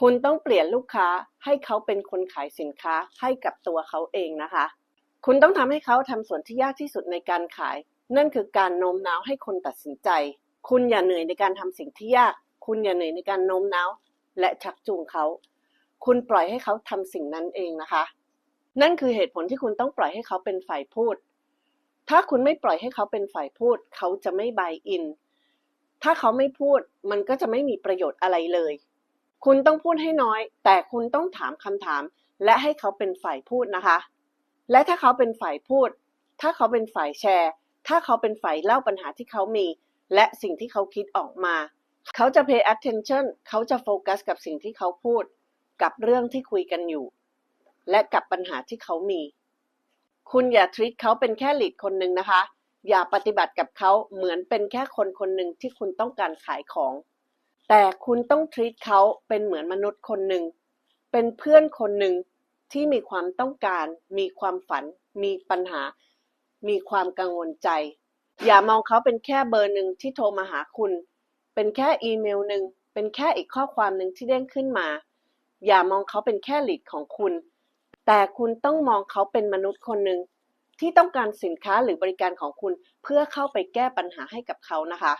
คุณต้องเปลี่ยนลูกค้าให้เขาเป็นคนขายสินค้าให้กับตัวเขาเองนะคะ คุณต้องทำให้เขาทำส่วนที่ยากที่สุดในการขาย นั่นคือการโน้มน้าวให้คนตัดสินใจ คุณอย่าเหนื่อยในการทำสิ่งที่ยาก คุณอย่าเหนื่อยในการโน้มน้าว และชักจูงเขา คุณปล่อยให้เขาทำสิ่งนั้นเองนะคะ นั่นคือเหตุผลที่คุณต้องปล่อยให้เขาเป็นฝ่ายพูด ถ้าคุณไม่ปล่อยให้เขาเป็นฝ่ายพูด เขาจะไม่บายอิน ถ้าเขาไม่พูด มันก็จะไม่มีประโยชน์อะไรเลย คุณต้องพูดให้น้อย แต่คุณต้องถามคำถาม และให้เขาเป็นฝ่ายพูดนะคะ และถ้าเขาเป็นฝ่ายพูด ถ้าเขาเป็นฝ่ายแชร์ ถ้าเขาเป็นฝ่ายเล่าปัญหาที่เขามี และสิ่งที่เขาคิดออกมา เขาจะ pay attention เขาจะโฟกัสกับสิ่งที่เขาพูด กับเรื่องที่คุยกันอยู่ และกับปัญหาที่เขามี คุณอย่า treat เขาเป็นแค่ lead คนหนึ่งนะคะ อย่าปฏิบัติกับเขาเหมือนเป็นแค่คนคนหนึ่งที่คุณต้องการขายของ แต่คุณต้อง treat เขาเป็นเหมือนมนุษย์คนหนึ่ง เป็นเพื่อนคนหนึ่งที่มีความต้องการ มีความฝัน มีปัญหา มีความกังวลใจ อย่ามองเขาเป็นแค่เบอร์หนึ่งที่โทรมาหาคุณ เป็นแค่อีเมลหนึ่ง เป็นแค่อีกข้อความหนึ่งที่เด้งขึ้นมา อย่ามองเขาเป็นแค่ลีดของคุณ แต่คุณต้องมองเขาเป็นมนุษย์คนหนึ่งที่ต้องการสินค้าหรือบริการของคุณเพื่อเข้าไปแก้ปัญหาให้กับเขานะคะ